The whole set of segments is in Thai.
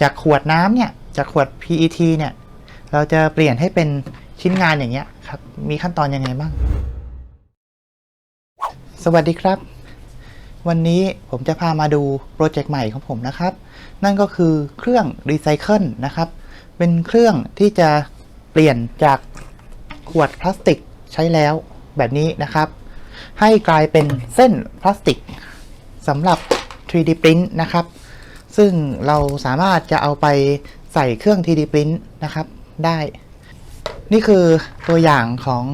จากขวดน้ำเนี่ยจากขวด PET เนี่ยเราจะเปลี่ยนให้เป็นชิ้นงานอย่างเงี้ยครับมีขั้นตอนยังไงบ้าง สวัสดีครับ วันนี้ผมจะพามาดูโปรเจกต์ใหม่ของผมนะครับ นั่นก็คือเครื่องรีไซเคิลนะครับ เป็นเครื่องที่จะเปลี่ยนจากขวดพลาสติกใช้แล้วแบบนี้นะครับ ให้กลายเป็นเส้นพลาสติกสำหรับ 3D Print นะครับ ซึ่งเราสามารถจะเอาไปใส่เครื่อง 3D Print นะครับได้ นี่คือตัวอย่างของ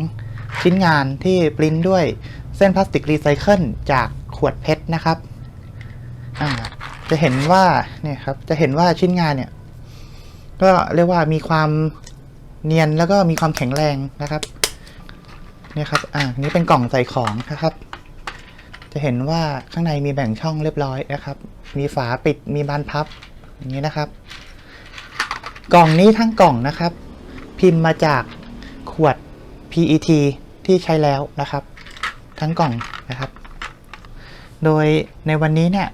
ชิ้นงานที่ปริ้นด้วยเส้นพลาสติกรีไซเคิลจากขวดเพชรนะครับ จะเห็นว่าเนี่ยครับ จะเห็นว่าชิ้นงานเนี่ย ก็เรียกว่ามีความเนียนแล้วก็มีความแข็งแรงนะครับเนี่ยครับ อ่า นี่เป็นกล่องใส่ของนะครับ จะเห็นว่าข้างในมีแบ่งช่องเรียบร้อยนะครับ มีฝาปิดมีบานพับอย่างนี้นะครับ กล่องนี้ทั้งกล่องนะครับ พิมพ์มาจากขวด PET ที่ใช้แล้วนะครับ ทั้งกล่องนะครับ โดยในวันนี้เนี่ย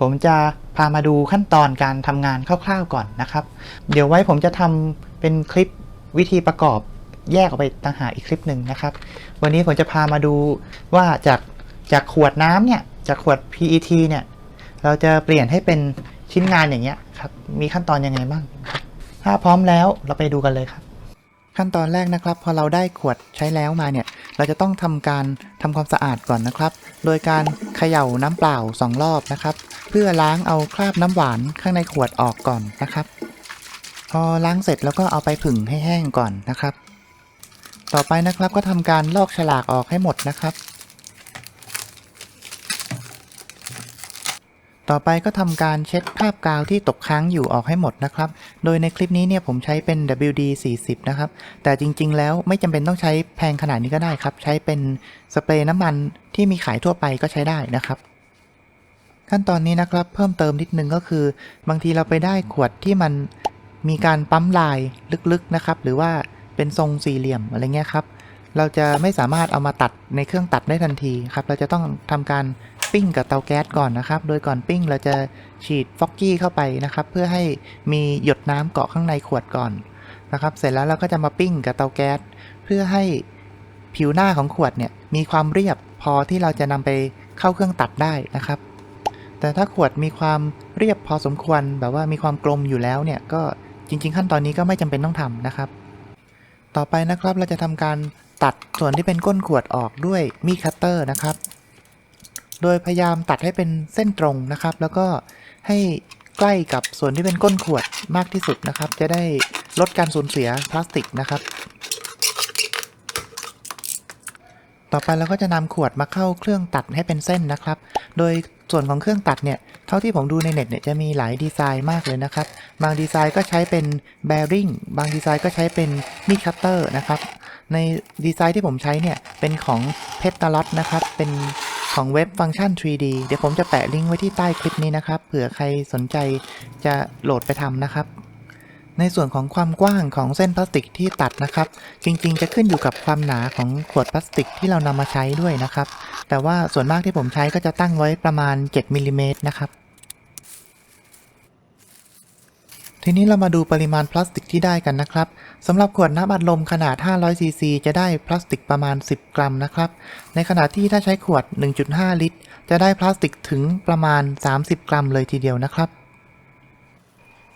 ผมจะพามาดูขั้นตอนการทำงานคร่าวๆก่อนนะครับ เดี๋ยวไว้ผมจะทำเป็นคลิปวิธีประกอบแยกออกไปต่างหากอีกคลิปหนึ่งนะครับ วันนี้ผมจะพามาดูว่าจากจากขวดน้ำเนี่ยจากขวด PET เนี่ย เราจะเปลี่ยนให้เป็นชิ้นงานอย่างเงี้ยครับ มีขั้นตอนยังไงบ้าง ถ้าพร้อมแล้วเราไปดูกันเลยครับ ขั้นตอนแรกนะครับ พอเราได้ขวดใช้แล้วมาเนี่ย เราจะต้องทำการทำความสะอาดก่อนนะครับ โดยการเขย่าน้ำเปล่า 2 รอบนะครับ เพื่อล้างเอาคราบน้ำหวานข้างในขวดออกก่อนนะครับ พอล้างเสร็จแล้วก็เอาไปผึ่งให้แห้งก่อนนะครับ ต่อไปนะครับก็ทำการลอกฉลากออกให้หมดนะครับ ต่อไปก็ทำการเช็ดคราบกาวที่ตกค้างอยู่ออกให้หมดนะครับ โดยในคลิปนี้เนี่ยผมใช้เป็น WD 40 นะครับ แต่จริงๆ แล้วไม่จำเป็นต้องใช้แพงขนาดนี้ก็ได้ครับ ใช้เป็นสเปรย์น้ำมันที่มีขายทั่วไปก็ใช้ได้นะครับ ขั้นตอนนี้นะครับเพิ่มเติมนิดนึงก็คือ บางทีเราไปได้ขวดที่มันมีการปั๊มลายลึกๆนะครับ หรือว่าเป็นทรงสี่เหลี่ยมอะไรเงี้ยครับ เราจะไม่สามารถเอามาตัดในเครื่องตัดได้ทันทีครับ เราจะต้องทำการ ปิ้งกับเตาแก๊สก่อนนะครับ โดยก่อนปิ้งเราจะฉีดฟอกกี้เข้าไปนะครับ เพื่อให้มีหยดน้ำเกาะข้างในขวดก่อนนะครับ เสร็จแล้วเราก็จะมาปิ้งกับเตาแก๊สเพื่อให้ผิวหน้าของขวดเนี่ยมีความเรียบพอที่เราจะนำไปเข้าเครื่องตัดได้นะครับ แต่ถ้าขวดมีความเรียบพอสมควรแบบว่ามีความกลมอยู่แล้วเนี่ยก็จริง ๆ ขั้นตอนนี้ก็ไม่จำเป็นต้องทำนะครับ ต่อไปนะครับเราจะทำการตัดส่วนที่เป็นก้นขวดออกด้วยมีดคัตเตอร์นะครับ โดยพยายามตัดให้เป็นเส้นตรงนะครับ แล้วก็ให้ใกล้กับส่วนที่เป็นก้นขวดมากที่สุดนะครับ จะได้ลดการสูญเสียพลาสติกนะครับ ต่อไปเราก็จะนำขวดมาเข้าเครื่องตัดให้เป็นเส้นนะครับ โดยส่วนของเครื่องตัดเนี่ย เท่าที่ผมดูในเน็ตเนี่ยจะมีหลายดีไซน์มากเลยนะครับ บางดีไซน์ก็ใช้เป็นแบริ่ง บางดีไซน์ก็ใช้เป็นมีดคัตเตอร์นะครับ ในดีไซน์ที่ผมใช้เนี่ยเป็นของเพชรตลอดนะครับ เป็น ของเว็บฟังก์ชัน 3D เดี๋ยวผมจะแปะลิงก์ไว้ที่ใต้คลิปนี้นะครับ เผื่อใครสนใจจะโหลดไปทำนะครับ ในส่วนของความกว้างของเส้นพลาสติกที่ตัดนะครับ จริงๆ จะขึ้นอยู่กับความหนาของขวดพลาสติกที่เรานำมาใช้ด้วยนะครับ แต่ว่าส่วนมากที่ผมใช้ก็จะตั้งไว้ประมาณ7มิลลิเมตรนะครับ ทีนี้เรามาดูปริมาณพลาสติกที่ได้กันนะครับสำหรับขวดน้ำอัดลมขนาด 500 ซีซีจะได้พลาสติกประมาณ 10 กรัมนะครับ ในขณะที่ถ้าใช้ขวด 1.5 ลิตร จะได้พลาสติกถึงประมาณ 30 กรัมเลยทีเดียวนะครับ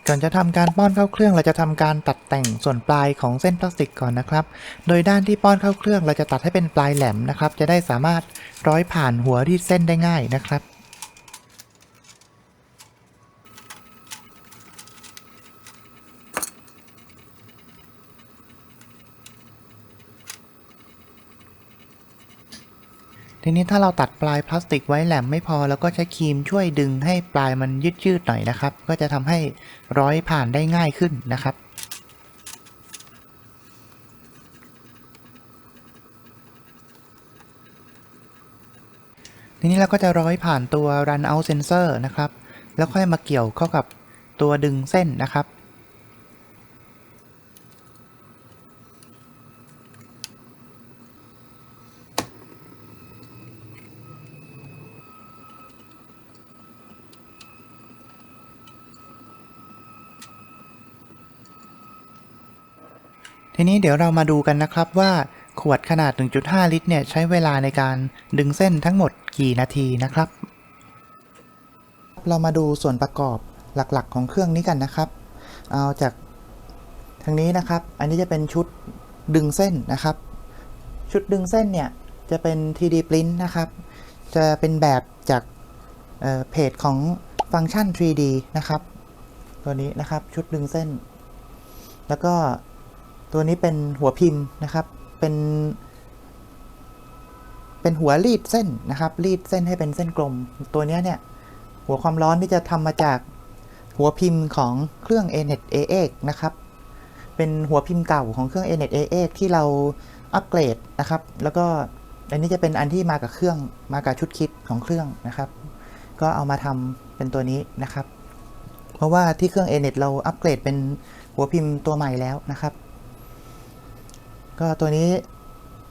ก่อนจะทำการป้อนเข้าเครื่องเราจะทำการตัดแต่งส่วนปลายของเส้นพลาสติกก่อนนะครับ โดยด้านที่ป้อนเข้าเครื่องเราจะตัดให้เป็นปลายแหลมนะครับ จะได้สามารถร้อยผ่านหัวรีดเส้นได้ง่ายนะครับ ทีนี้ถ้าเราตัดปลายพลาสติกไว้แหลมไม่พอ แล้วก็ใช้ครีมช่วยดึงให้ปลายมันยืดๆหน่อยนะครับ ก็จะทำให้ร้อยผ่านได้ง่ายขึ้นนะครับทีนี้เราก็จะร้อยผ่านตัว run out sensor นะครับ แล้วค่อยมาเกี่ยวเข้ากับตัวดึงเส้นนะครับ ทีนี้เดี๋ยวเรามาดูกันนะครับว่าขวดขนาด 1.5 ลิตรเนี่ยใช้เวลาในการดึงเส้นทั้งหมดกี่นาทีนะครับ เรามาดูส่วนประกอบหลักๆ ของเครื่องนี้กันนะครับ เอาจากทางนี้นะครับ อันนี้จะเป็นชุดดึงเส้นนะครับ ชุดดึงเส้นเนี่ยจะเป็น 3D print นะครับ จะเป็นแบบจากเเพจของฟังก์ชัน 3D นะครับ ตัวนี้นะครับชุดดึงเส้น แล้วก็ ตัวนี้เป็นหัวพิมพ์นะครับ เป็น เป็นหัวรีดเส้นนะครับ รีดเส้นให้เป็นเส้นกลม ตัวเนี้ยเนี่ย หัวความร้อนที่จะทำมาจากหัวพิมพ์ของเครื่อง ANET A8 นะครับ เป็นหัวพิมพ์เก่าของเครื่อง ANET A8 ที่เราอัปเกรดนะครับ แล้วก็อันนี้จะเป็นอันที่มากับเครื่องมากับชุดคิดของเครื่องนะครับ ก็เอามาทำเป็นตัวนี้นะครับ เพราะว่าที่เครื่อง ANET เราอัปเกรดเป็นหัวพิมพ์ตัวใหม่แล้วนะครับ ก็ตัวนี้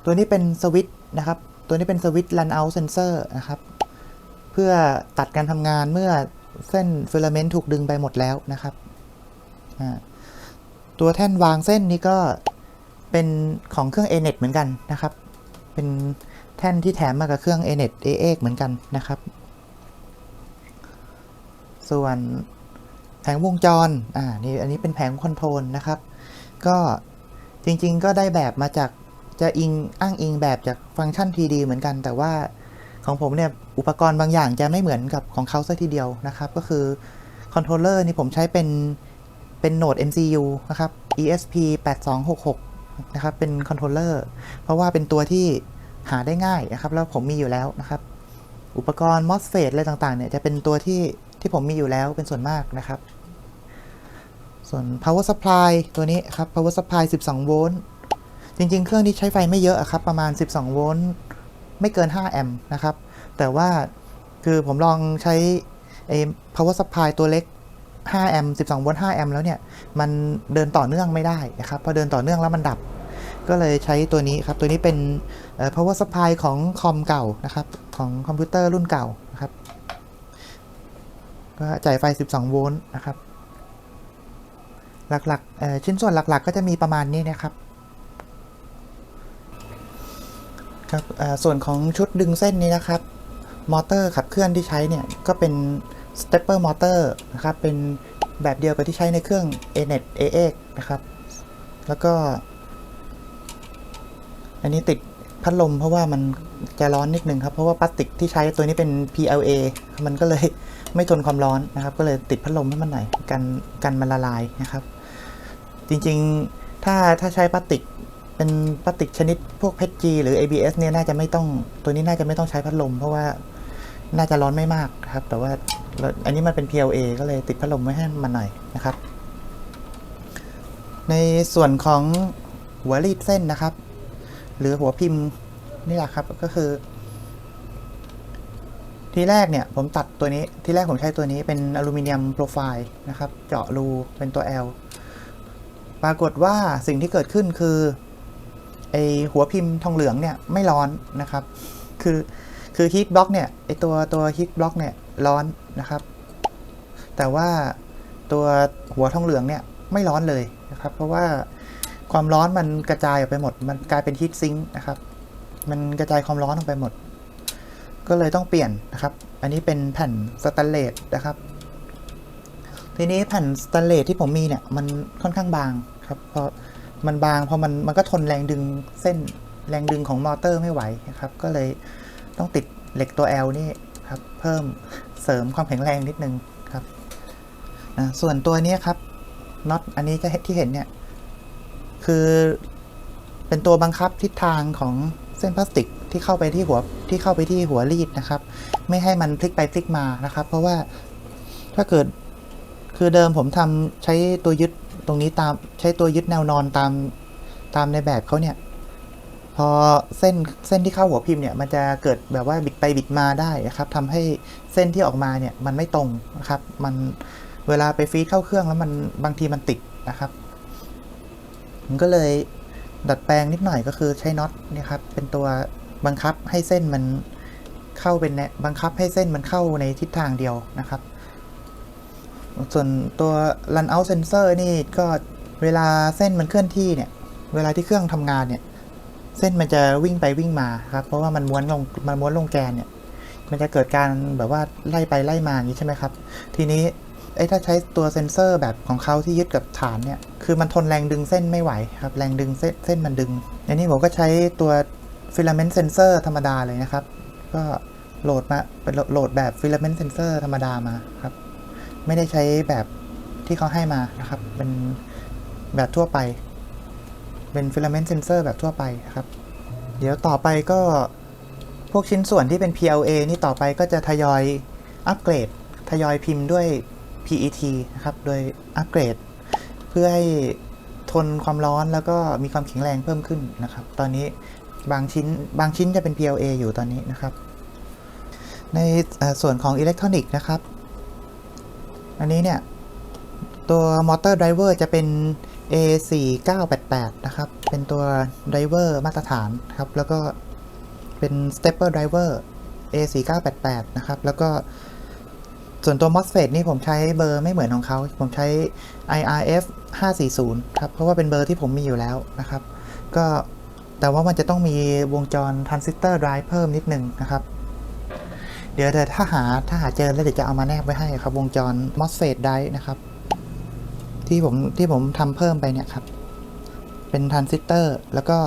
ตัวนี้เป็นสวิตช์นะครับ ตัวนี้เป็นสวิตช์ run out sensor นะครับ เพื่อตัดการทำงานเมื่อเส้นฟิลาเมนต์ถูกดึงไปหมดแล้วนะครับ ตัวแท่นวางเส้นนี้ก็เป็นของเครื่อง ANET เหมือนกันนะครับ เป็นแท่นที่แถมมากับเครื่อง ANET a เหมือนกันนะครับ ส่วนแผงวงจร อ่า นี่ อันนี้เป็นแผงคอนโทรลนะครับ ก็ จริงๆ ก็ได้แบบมาจากจะอิงอ้างอิงแบบจากฟังก์ชัน 3D เหมือนกัน แต่ว่าของผมเนี่ยอุปกรณ์บางอย่างจะไม่เหมือนกับของเขาซะทีเดียวนะครับ ก็คือคอนโทรลเลอร์นี่ผมใช้เป็นเป็นโหนด MCU นะครับ ESP 8266 นะครับ เป็นคอนโทรลเลอร์เพราะว่าเป็นตัวที่หาได้ง่ายนะครับ แล้วผมมีอยู่แล้วนะครับ อุปกรณ์ MOSFET อะไรต่างๆเนี่ยจะเป็นตัวที่ที่ผมมีอยู่แล้วเป็นส่วนมากนะครับ ส่วน power supply ตัวนี้ครับ power supply 12 โวลต์ จริง ๆ เครื่องนี้ใช้ไฟไม่เยอะอะครับ ประมาณ 12 โวลต์ ไม่เกิน 5 แอมป์นะครับ แต่ว่าคือผมลองใช้ไอ้ power supply ตัวเล็ก 5 แอมป์ 12 โวลต์ 5 แอมป์แล้วเนี่ย มันเดินต่อเนื่องไม่ได้นะครับ พอเดินต่อเนื่องแล้วมันดับ ก็เลยใช้ตัวนี้ครับ ตัวนี้เป็น power supply ของคอมเก่านะครับ ของคอมพิวเตอร์รุ่นเก่านะครับ ก็จ่ายไฟ 12 โวลต์นะครับ หลักๆชิ้นส่วนหลักๆ ก็จะมีประมาณนี้นะครับครับส่วนของชุดดึงเส้นนี้นะครับ มอเตอร์ขับเคลื่อนที่ใช้เนี่ย ก็เป็น stepper motor นะครับ เป็นแบบเดียวกับที่ใช้ในเครื่อง ANET A8 นะครับ แล้วก็ อันนี้ติดพัดลมเพราะว่ามันจะร้อนนิดนึงครับ เพราะว่าพลาสติกที่ใช้ตัวนี้เป็น PLA มันก็เลยไม่ทนความร้อนนะครับ ก็เลยติดพัดลมให้มันหน่อยกันกันมันละลายนะครับ จริงๆ ถ้าถ้าใช้พลาสติกเป็นพลาสติกชนิดพวก PETG หรือ ABS เนี่ยน่าจะไม่ต้องตัวนี้น่าจะไม่ต้องใช้พัดลม เพราะว่าน่าจะร้อนไม่มากครับ แต่ว่าอันนี้มันเป็น PLA ก็เลยติดพัดลมไว้ให้มันหน่อยนะครับ ในส่วนของหัวรีดเส้นนะครับ หรือหัวพิมพ์นี่แหละครับก็คือ ทีแรกเนี่ย ผมตัดตัวนี้ที่แรกผมใช้ตัวนี้เป็นอลูมิเนียมโปรไฟล์นะครับ เจาะรูเป็นตัว L ปรากฏว่าสิ่งที่เกิดขึ้นคือไอหัวพิมพ์ทองเหลืองเนี่ยไม่ร้อนนะครับ คือคือฮีทบล็อกเนี่ยไอตัวตัวฮีทบล็อกเนี่ยร้อนนะครับ แต่ว่าตัวหัวทองเหลืองเนี่ยไม่ร้อนเลยนะครับ เพราะว่าความร้อนมันกระจายออกไปหมด มันกลายเป็นฮีทซิงค์นะครับ มันกระจายความร้อนออกไปหมด ก็เลยต้องเปลี่ยนนะครับ อันนี้เป็นแผ่นสแตนเลสนะครับ ทีนี้แผ่นสแตนเลสที่ผมมีเนี่ยมันค่อนข้างบางครับเพราะมันบางพอมันมันก็ทนแรงดึงเส้นแรงดึงของมอเตอร์ไม่ไหวนะครับ ก็เลยต้องติดเหล็กตัว L นี่ครับ เพิ่มเสริมความแข็งแรงนิดนึงครับอ่าส่วนตัวนี้ครับน็อตอันนี้จะที่เห็นเนี่ย คือเป็นตัวบังคับทิศทางของเส้นพลาสติกที่เข้าไปที่หัวที่เข้าไปที่หัวรีดนะครับ ไม่ให้มันพลิกไปพลิกมานะครับ เพราะว่าถ้าเกิด คือเดิมผมทำใช้ตัวยึดตรงนี้ตามใช้ตัวยึดแนวนอนตามตามในแบบเขาเนี่ย พอเส้นเส้นที่เข้าหัวพิมพ์เนี่ย มันจะเกิดแบบว่าบิดไปบิดมาได้นะครับทำให้เส้นที่ออกมาเนี่ยมันไม่ตรงนะครับ มันเวลาไปฟีดเข้าเครื่องแล้วมันบางทีมันติดนะครับมันก็เลยดัดแปลงนิดหน่อยก็คือใช้น็อตเนี่ยครับเป็นตัวบังคับให้เส้นมันเข้าเป็นแนบังคับให้เส้นมันเข้าในทิศทางเดียวนะครับ ส่วนตัว run out sensor นี่ก็เวลาเส้นมันเคลื่อนที่เนี่ย เวลาที่เครื่องทำงานเนี่ย เส้นมันจะวิ่งไปวิ่งมาครับ เพราะว่ามันม้วนลงมันม้วนลงแกนเนี่ย มันจะเกิดการแบบว่าไล่ไปไล่มาอย่างนี้ใช่ไหมครับ ทีนี้ไอ้ถ้าใช้ตัวเซนเซอร์แบบของเขาที่ยึดกับฐานเนี่ย คือมันทนแรงดึงเส้นไม่ไหวครับ แรงดึงเส้นเส้นมันดึง อันนี้ผมก็ใช้ตัวฟิลาเมนต์เซนเซอร์ธรรมดาเลยนะครับ ก็โหลดมาเป็นโหลดแบบฟิลาเมนต์เซนเซอร์ธรรมดามาครับ ไม่ได้ใช้แบบที่เขาให้มานะครับ เป็นแบบทั่วไป เป็นฟิลาเมนต์เซนเซอร์แบบทั่วไปครับ เดี๋ยวต่อไปก็พวกชิ้นส่วนที่เป็น PLA นี่ต่อไปก็จะทยอยอัปเกรด ทยอยพิมพ์ด้วย PET นะครับ โดยอัปเกรด เพื่อให้ทนความร้อนแล้วก็มีความแข็งแรงเพิ่มขึ้นนะครับ ตอนนี้บางชิ้นบางชิ้นจะเป็น PLA อยู่ตอนนี้นะครับ ในส่วนของอิเล็กทรอนิกส์นะครับ อันนี้เนี่ย ตัวมอเตอร์ไดรเวอร์จะเป็น A4988 นะครับ เป็นตัวไดรเวอร์มาตรฐานครับ แล้วก็เป็น Stepper Driver A4988 นะครับ แล้วก็ส่วนตัว MOSFET นี่ผมใช้เบอร์ไม่เหมือนของเขา ผมใช้ IRF 540 ครับ เพราะว่าเป็นเบอร์ที่ผมมีอยู่แล้วนะครับ ก็แต่ว่ามันจะต้องมีวงจรทรานซิสเตอร์ไดรฟ์เพิ่มนิดนึงนะครับ เดี๋ยวถ้าหาถ้าหาเจอแล้วเดี๋ยวจะเอามาแนบไว้ให้ครับ วงจร MOSFET ไดรฟ์นะครับ ที่ผมที่ผมทำเพิ่มไปเนี่ยครับ เป็นทรานซิสเตอร์ แล้วก็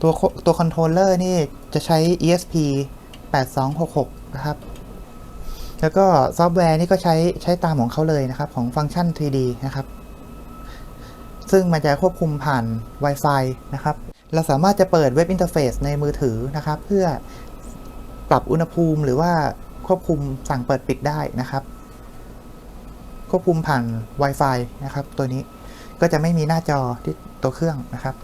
ตัวตัวคอนโทรลเลอร์นี่จะใช้ ESP 8266 นะครับ แล้วก็ซอฟต์แวร์นี่ก็ใช้ใช้ตามของเขาเลยนะครับ ของฟังก์ชัน 3D นะครับ ซึ่งมันจะควบคุมผ่าน Wi-Fi นะครับ เราสามารถจะเปิดเว็บอินเทอร์เฟซในมือถือนะครับ เพื่อ ปรับอุณหภูมิหรือว่าควบคุมสั่งเปิดปิดได้นะครับ ควบคุมผ่าน Wi-Fi นะครับ ตัวนี้ก็จะไม่มีหน้าจอที่ตัวเครื่องนะครับ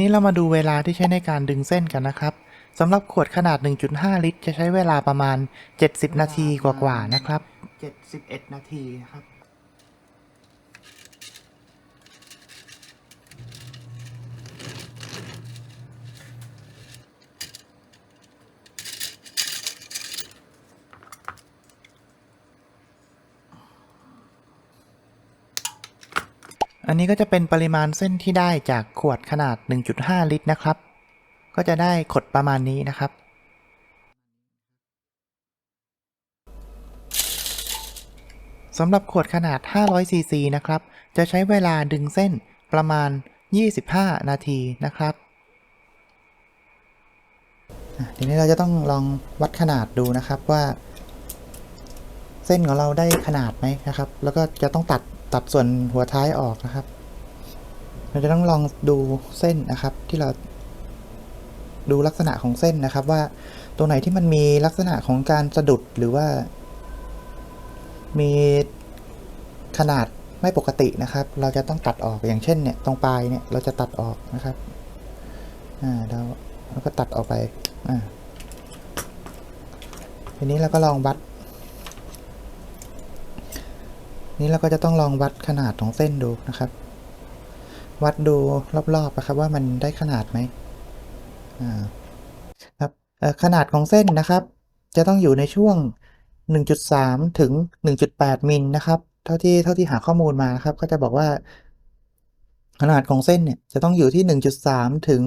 นี้เรามาดูเวลาที่ใช้ในการดึงเส้นกันนะครับสำหรับขวดขนาด 1.5 ลิตร จะใช้เวลาประมาณ 70 นาทีกว่าๆนะครับ 71 นาทีครับ อันนี้ก็จะเป็นปริมาณเส้นที่ได้จากขวดขนาด 1.5 ลิตรนะครับ ก็จะได้ขดประมาณนี้นะครับ สำหรับขวดขนาด 500 ซีซีนะครับ จะใช้เวลาดึงเส้นประมาณ 25 นาทีนะครับทีนี้เราจะต้องลองวัดขนาดดูนะครับว่า เส้นของเราได้ขนาดไหมนะครับ แล้วก็จะต้องตัด ตัดส่วนหัวท้ายออกนะครับ เราจะต้องลองดูเส้นนะครับ ที่เราดูลักษณะของเส้นนะครับ ว่าตัวไหนที่มันมีลักษณะของการสะดุดหรือว่า มีขนาดไม่ปกตินะครับ เราจะต้องตัดออกอย่างเช่นเนี่ยตรงปลายเนี่ยเราจะตัดออกนะครับอ่าเราเราก็ตัดออกไปอ่าทีนี้เราก็ลองวัด นี้เราก็จะต้องลองวัดขนาดของเส้นดูนะครับ วัดดูรอบๆนะครับว่ามันได้ขนาดไหมครับขนาดของเส้นนะครับ จะต้องอยู่ในช่วง 1.3 ถึง 1.8 มิลนะครับ เท่าที่เท่าที่หาข้อมูลมานะครับ ก็จะบอกว่า ขนาดของเส้นเนี่ยจะต้องอยู่ที่ 1.3 ถึง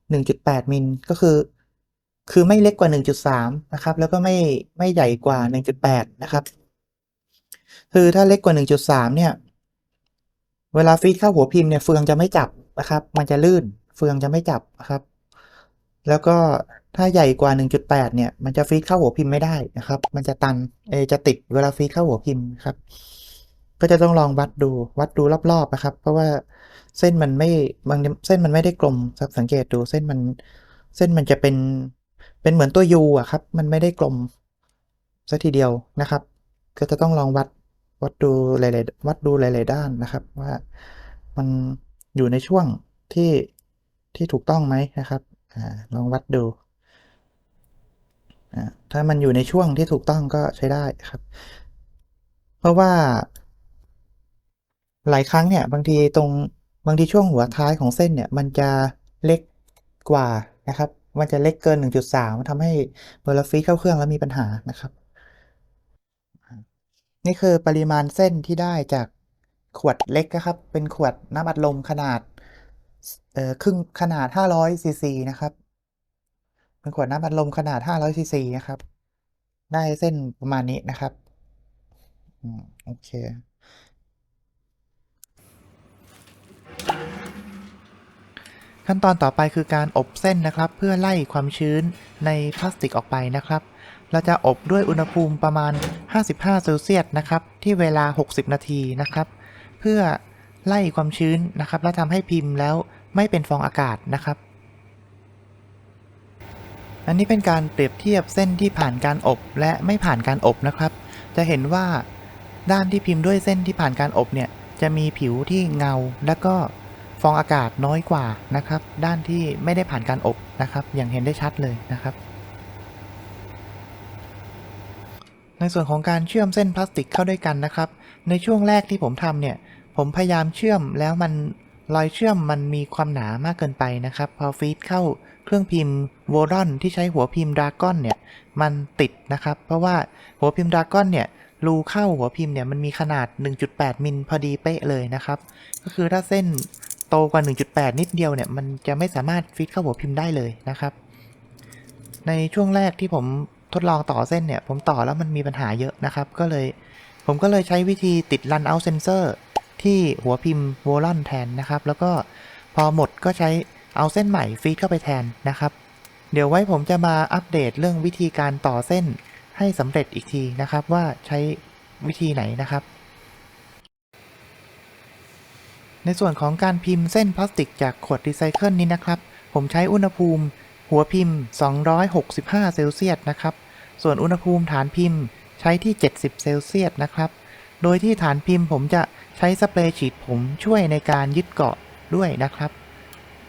1.8 มิลก็คือ คือไม่เล็กกว่า 1.3 นะครับ แล้วก็ไม่ไม่ใหญ่กว่า 1.8 นะครับ คือถ้าเล็กกว่า 1.3 เนี่ย เวลาฟีดเข้าหัวพิมพ์เนี่ยเฟืองจะไม่จับนะครับ มันจะลื่น เฟืองจะไม่จับนะครับ แล้วก็ถ้าใหญ่กว่า 1.8 เนี่ย มันจะฟีดเข้าหัวพิมพ์ไม่ได้นะครับ มันจะตันเอจะติดเวลาฟีดเข้าหัวพิมพ์ครับ ก็จะต้องลองวัดดูวัดดูรอบๆนะครับ เพราะว่าเส้นมันไม่บางเส้นมันไม่ได้กลมครับสังเกตดูเส้นมันเส้นมันจะเป็นเป็นเหมือนตัวยูอะครับ มันไม่ได้กลมซะทีเดียวนะครับ ก็จะต้องลองวัด วัดดูหลายๆวัดดูหลาย ๆ ด้านนะครับ ว่ามันอยู่ในช่วงที่ที่ถูกต้องไหมนะครับอลองวัดดู ถ้ามันอยู่ในช่วงที่ถูกต้องก็ใช้ได้ครับ เพราะว่า หลายครั้งเนี่ย บางทีตรงบางทีช่วงหัวท้ายของเส้นเนี่ย มันจะเล็กกว่านะครับ มันจะเล็กเกิน 1.3มันทำให้เวลาฟีเข้าเครื่องแล้วมีปัญหานะครับ นี่คือปริมาณเส้นที่ได้จากขวดเล็กนะครับ เป็นขวดน้ำอัดลมขนาดครึ่งขนาด 500ซีซีนะครับ เป็นขวดน้ำอัดลมขนาด 500ซีซีนะครับ ได้เส้นประมาณนี้นะครับโอเคขั้นตอนต่อไปคือการอบเส้นนะครับ เพื่อไล่ความชื้นในพลาสติกออกไปนะครับ เราจะอบด้วยอุณหภูมิประมาณ 55 เซลเซียสนะครับ ที่เวลา 60 นาทีนะครับ เพื่อไล่ความชื้นนะครับ และทำให้พิมพ์แล้วไม่เป็นฟองอากาศนะครับ อันนี้เป็นการเปรียบเทียบเส้นที่ผ่านการอบและไม่ผ่านการอบนะครับ จะเห็นว่าด้านที่พิมพ์ด้วยเส้นที่ผ่านการอบเนี่ยจะมีผิวที่เงาและก็ฟองอากาศน้อยกว่านะครับ ด้านที่ไม่ได้ผ่านการอบนะครับ อย่างเห็นได้ชัดเลยนะครับ ในส่วนของการเชื่อมเส้นพลาสติกเข้าด้วยกันนะครับ ในช่วงแรกที่ผมทำเนี่ย ผมพยายามเชื่อมแล้วมันรอยเชื่อมมันมีความหนามากเกินไปนะครับ พอฟีดเข้าเครื่องพิมพ์โวลอนที่ใช้หัวพิมพ์ดราก้อนเนี่ยมันติดนะครับ เพราะว่าหัวพิมพ์ดราก้อนเนี่ยรูเข้าหัวพิมพ์เนี่ยมันมีขนาด 1.8 มิลพอดีเป๊ะเลยนะครับ ก็คือถ้าเส้นโตกว่า 1.8 นิดเดียวเนี่ยมันจะไม่สามารถฟิตเข้าหัวพิมพ์ได้เลยนะครับ ในช่วงแรกที่ผม ทดลองต่อเส้นเนี่ย ผมต่อแล้วมันมีปัญหาเยอะนะครับ ก็เลย ผมก็เลยใช้วิธีติด run out sensor ที่หัวพิมพ์โวลอนแทนนะครับ แล้วก็พอหมดก็ใช้เอาเส้นใหม่ฟีดเข้าไปแทนนะครับ เดี๋ยวไว้ผมจะมาอัปเดตเรื่องวิธีการต่อเส้นให้สำเร็จอีกทีนะครับ ว่าใช้วิธีไหนนะครับ ในส่วนของการพิมพ์เส้นพลาสติกจากขวดรีไซเคิลนี้นะครับ ผมใช้อุณหภูมิ หัวพิมพ์ 265 เซลเซียสนะครับ ส่วนอุณหภูมิฐานพิมพ์ใช้ที่ 70 เซลเซียสนะครับ โดยที่ฐานพิมพ์ผมจะใช้สเปรย์ฉีดผมช่วยในการยึดเกาะด้วยนะครับ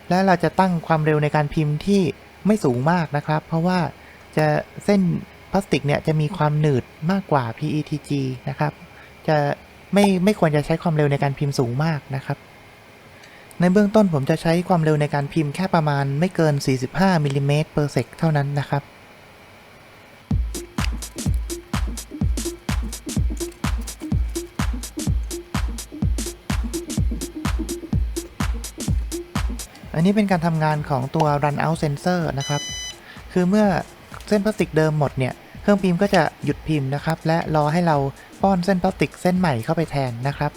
และเราจะตั้งความเร็วในการพิมพ์ที่ไม่สูงมากนะครับ เพราะว่าจะเส้นพลาสติกเนี่ยจะมีความหนืดมากกว่า PETG นะครับ จะไม่ไม่ควรจะใช้ความเร็วในการพิมพ์สูงมากนะครับ ในเบื้องต้นผมจะใช้ความเร็วในการพิมพ์แค่ประมาณไม่เกิน 45มิลลิเมตร per sec เท่านั้นนะครับ นี้เป็นการทำงานของตัว run out sensor นะครับ คือเมื่อเส้นพลาสติกเดิมหมดเนี่ย เครื่องพิมพ์ก็จะหยุดพิมพ์นะครับ และรอให้เราป้อนเส้นพลาสติกเส้นใหม่เข้าไปแทนนะครับ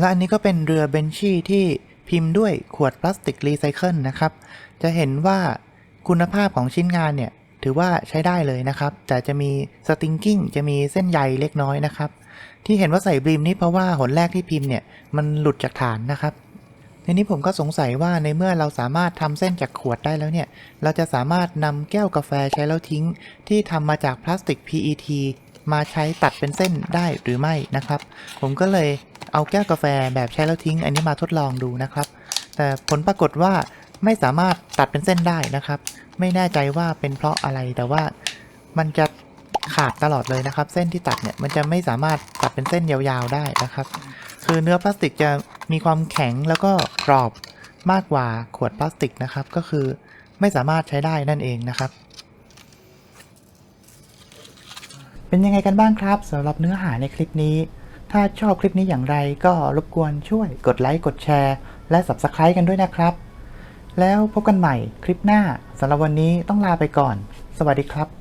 และอันนี้ก็เป็นเรือเบนชี่ที่พิมพ์ด้วยขวดพลาสติกรีไซเคิลนะครับ จะเห็นว่าคุณภาพของชิ้นงานเนี่ยถือว่าใช้ได้เลยนะครับ แต่จะมีสติงกิ้งจะมีเส้นใยเล็กน้อยนะครับ ที่เห็นว่าใส่บลีมนี่เพราะว่าหนแรกที่พิมพ์เนี่ยมันหลุดจากฐานนะครับ ทีนี้ผมก็สงสัยว่าในเมื่อเราสามารถทำเส้นจากขวดได้แล้วเนี่ย เราจะสามารถนำแก้วกาแฟใช้แล้วทิ้ง ที่ทำมาจากพลาสติก PET มาใช้ตัดเป็นเส้นได้หรือไม่นะครับ ผมก็เลยเอาแก้วกาแฟแบบใช้แล้วทิ้ง อันนี้มาทดลองดูนะครับ แต่ผลปรากฏว่าไม่สามารถตัดเป็นเส้นได้นะครับ ไม่แน่ใจว่าเป็นเพราะอะไรแต่ว่ามันจะขาดตลอดเลยนะครับ เส้นที่ตัดเนี่ยมันจะไม่สามารถตัดเป็นเส้นยาวๆได้นะครับ คือเนื้อพลาสติกจะมีความแข็งแล้วก็กรอบมากกว่าขวดพลาสติกนะครับ ก็คือไม่สามารถใช้ได้นั่นเองนะครับ เป็นยังไงกันบ้างครับสำหรับเนื้อหาในคลิปนี้ ถ้าชอบคลิปนี้อย่างไรก็รบกวนช่วยกดไลค์กดแชร์ และ Subscribe กันด้วยนะครับ แล้วพบกันใหม่คลิปหน้าสำหรับวันนี้ต้องลาไปก่อน สวัสดีครับ